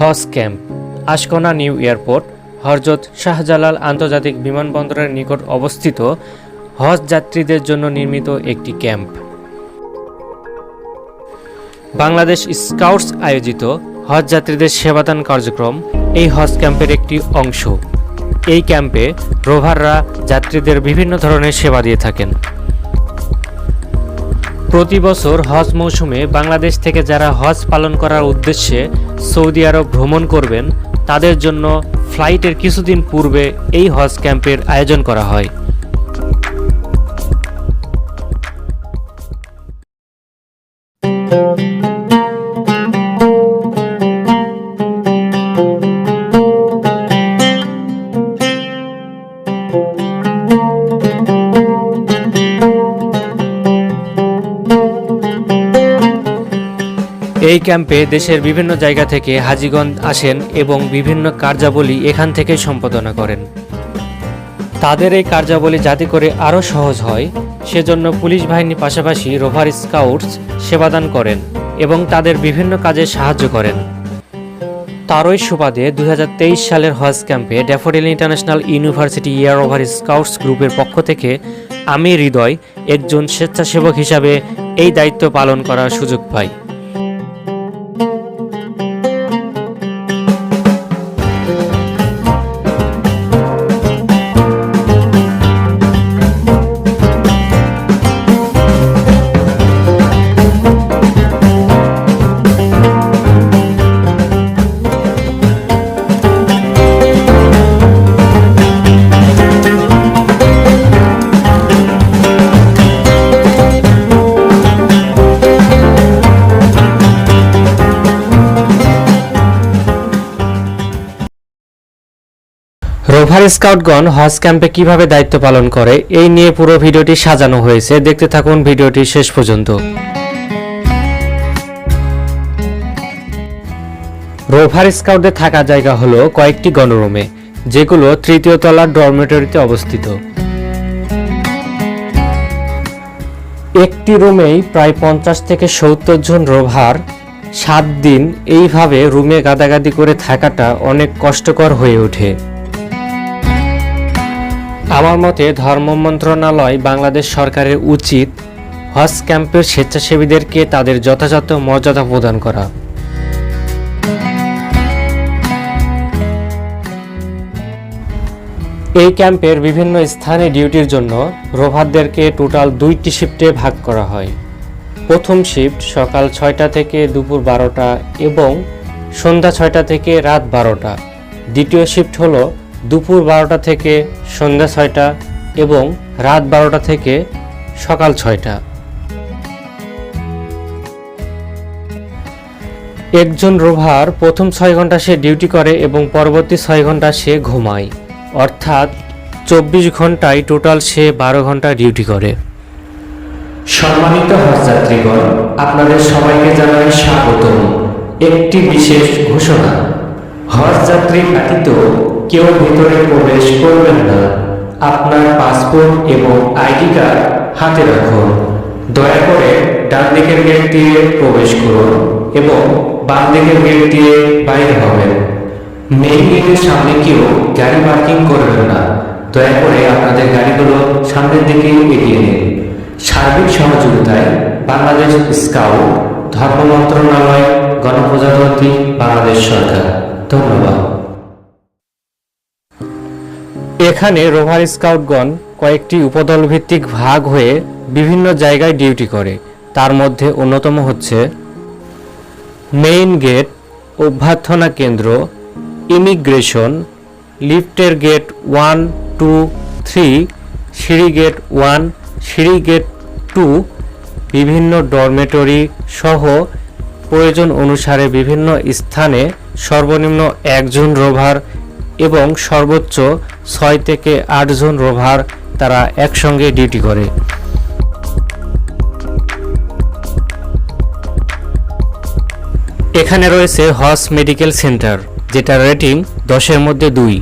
হজ camp, Ashkona new airport, হরজত শাহজালাল আন্তর্জাতিক বিমানবন্দরের নিকট অবস্থিত হজ যাত্রীদের জন্য নির্মিত একটি ক্যাম্প। বাংলাদেশ স্কাউটস আয়োজিত হজ যাত্রীদের সেবাদান কার্যক্রম এই হজ ক্যাম্পের একটি অংশ। এই ক্যাম্পে রোভাররা যাত্রীদের বিভিন্ন ধরনের সেবা দিয়ে থাকেন। প্রতি বছর হজ মৌসুমে বাংলাদেশ থেকে যারা হজ পালন করার উদ্দেশ্যে সৌদি আরব ভ্রমণ করবেন, তাদের জন্য ফ্লাইটের কিছুদিন পূর্বে এই হজ ক্যাম্পের আয়োজন করা হয়। এই ক্যাম্পে দেশের বিভিন্ন জায়গা থেকে হাজিগণ আসেন এবং বিভিন্ন কার্যাবলী এখান থেকে সম্পাদনা করেন। তাদের এই কার্যাবলী যাতে করে আরও সহজ হয়, সেজন্য পুলিশ বাহিনীর পাশাপাশি রোভার স্কাউটস সেবাদান করেন এবং তাদের বিভিন্ন কাজে সাহায্য করেন। তারই সুবাদে দু হাজার তেইশ সালের হজ ক্যাম্পে Daffodil International University rover scouts গ্রুপের পক্ষ থেকে আমি হৃদয় একজন স্বেচ্ছাসেবক হিসাবে এই দায়িত্ব পালন করার সুযোগ পাই। রোভার স্কাউটগণ হজ ক্যাম্পে কীভাবে দায়িত্ব পালন করে, এই নিয়ে পুরো ভিডিওটি সাজানো হয়েছে। দেখতে থাকুন ভিডিওটি শেষ পর্যন্ত। রোভার স্কাউটদের থাকা জায়গা হলো কয়েকটি গণরুমে, যেগুলো তৃতীয় তলার ডরমেটরিতে অবস্থিত। একটি রুমেই প্রায় পঞ্চাশ থেকে সত্তর জন রোভার সাত দিন এইভাবে রুমে গাদাগাদি করে থাকাটা অনেক কষ্টকর হয়ে ওঠে। আমার মতে ধর্ম মন্ত্রণালয় বাংলাদেশ সরকারের উচিত হজ ক্যাম্পের স্বেচ্ছাসেবীদেরকে তাদের যথাযথ মর্যাদা প্রদান করা। এই ক্যাম্পের বিভিন্ন স্থানে ডিউটির জন্য রোভারদেরকে টোটাল দুইটি শিফটে ভাগ করা হয়। প্রথম শিফট সকাল ছয়টা থেকে দুপুর বারোটা এবং সন্ধ্যা ছয়টা থেকে রাত বারোটা। দ্বিতীয় শিফট হলো দুপুর বারোটা থেকে সন্ধ্যা ছয়টা এবং রাত বারোটা থেকে সকাল ছয়টা। একজন রোভার প্রথম ছয় ঘণ্টা সে ডিউটি করে এবং পরবর্তী ছয় ঘণ্টা সে ঘুমায়। অর্থাৎ চব্বিশ ঘন্টায় টোটাল সে বারো ঘণ্টা ডিউটি করে। সম্মানিত হজযাত্রীগণ, আপনাদের সবাইকে জানাই স্বাগতম। একটি বিশেষ ঘোষণা। হজ যাত্রী ব্যতীত কেউ ভেতরে প্রবেশ করবেন না। আপনার পাসপোর্ট এবং আইডি কার্ড হাতে রাখুন। দয়া করে ডান দিকের গেট দিয়ে প্রবেশ করুন এবং বাম দিকের গেট দিয়ে বাইরে হবেন। মেইন গেটের সামনে কেউ গাড়ি পার্কিং করবেন না। দয়া করে আপনাদের গাড়িগুলো সামনের দিকে এগিয়ে নিন। সার্বিক সহযোগিতায় বাংলাদেশ স্কাউট, ধর্ম মন্ত্রণালয়, গণপ্রজাতন্ত্রী, বাংলাদেশ সরকার। ধন্যবাদ। এখানে রোভার স্কাউটগণ কয়েকটি উপদল ভিত্তিক ভাগ হয়ে বিভিন্ন জায়গায় ডিউটি করে। তার মধ্যে অন্যতম হচ্ছে মেইন গেট, অভ্যর্থনা কেন্দ্র, ইমিগ্রেশন, লিফটের গেট ওয়ান, টু, থ্রি, সিঁড়ি গেট ওয়ান, সিঁড়ি গেট টু, বিভিন্ন ডরমেটরি সহ প্রয়োজন অনুসারে বিভিন্ন স্থানে সর্বনিম্ন একজন রোভার এবং সর্বোচ্চ ছয় থেকে আটজন রোভার তারা একসঙ্গে ডিউটি করে। এখানে রয়েছে হস মেডিকেল সেন্টার যেটা রেটিং দশের মধ্যে দুই।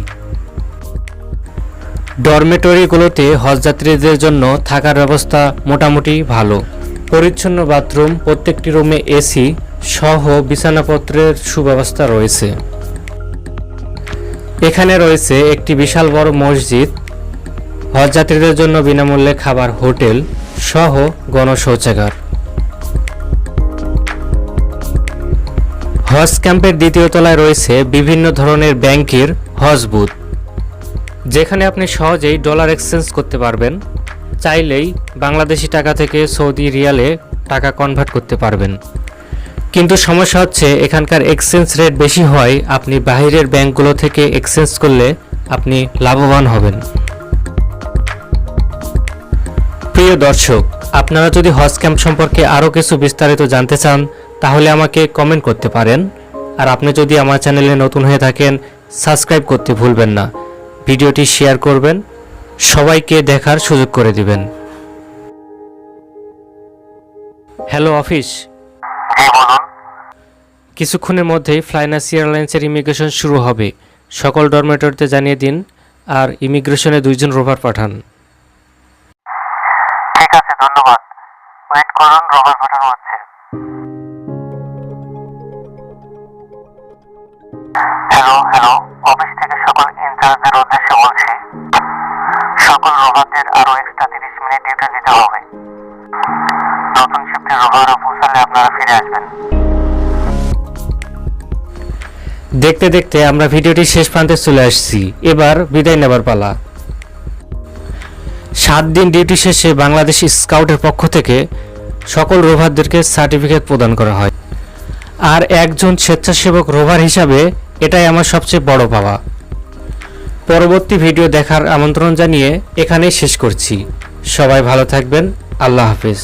ডরমেটরিগুলোতে হজযাত্রীদের জন্য থাকার ব্যবস্থা মোটামুটি ভালো। পরিচ্ছন্ন বাথরুম, প্রত্যেকটি রুমে এসি সহ বিছানাপত্রের সুব্যবস্থা রয়েছে। এখানে রয়েছে একটি বিশাল বড় মসজিদ, হজযাত্রীদের জন্য বিনামূল্যে খাবার হোটেল সহ গণশৌচাগার। হজ ক্যাম্পের দ্বিতীয় তলায় রয়েছে বিভিন্ন ধরনের ব্যাংকের হজ বুথ, যেখানে আপনি সহজেই ডলার এক্সচেঞ্জ করতে পারবেন, চাইলেই বাংলাদেশি টাকা থেকে সৌদি রিয়ালে টাকা কনভার্ট করতে পারবেন। কিন্তু সমস্যা হচ্ছে, এখানকার এক্সচেঞ্জ রেট বেশি হয়, আপনি বাইরের ব্যাংকগুলো থেকে এক্সচেঞ্জ করলে আপনি লাভবান হবেন। প্রিয় দর্শক, আপনারা যদি হজ ক্যাম্প সম্পর্কে আরও কিছু বিস্তারিত জানতে চান, তাহলে আমাকে কমেন্ট করতে পারেন। আর আপনি যদি আমার চ্যানেলে নতুন হয়ে থাকেন সাবস্ক্রাইব করতে ভুলবেন না। ভিডিওটি শেয়ার করবেন, সবাইকে দেখার সুযোগ করে দিবেন। হ্যালো অফিস কিছুক্ষণের মধ্যেই ফ্লাইনাস এয়ারলাইন্সের ইমিগ্রেশন শুরু হবে। সকল ডরমেটরিতে জানিয়ে দিন, আর ইমিগ্রেশনে দুইজন রোভার পাঠান। ঠিক আছে, ধন্যবাদ। ওয়েট করুন রবার পাঠানো হচ্ছে। হ্যালো হ্যালো, অফিস থেকে সকল ইনচার্জের উদ্দেশ্যে বলছি, সকল রোভারদের আরও এক্সট্রা তিরিশ মিনিট ডিউটি দিতে হবে। নতুন রোভাররা দেখতে দেখতে আমরা ভিডিওটি শেষ প্রান্তে চলে আসছি। এবার বিদায় নেবার পালা। সাত দিন ডিউটি শেষে বাংলাদেশ স্কাউটের পক্ষ থেকে সকল রোভারদেরকে সার্টিফিকেট প্রদান করা হয়। আর একজন স্বেচ্ছাসেবক রোভার হিসাবে এটাই আমার সবচেয়ে বড় পাওয়া। পরবর্তী ভিডিও দেখার আমন্ত্রণ জানিয়ে এখানেই শেষ করছি। সবাই ভালো থাকবেন। আল্লাহ হাফিজ।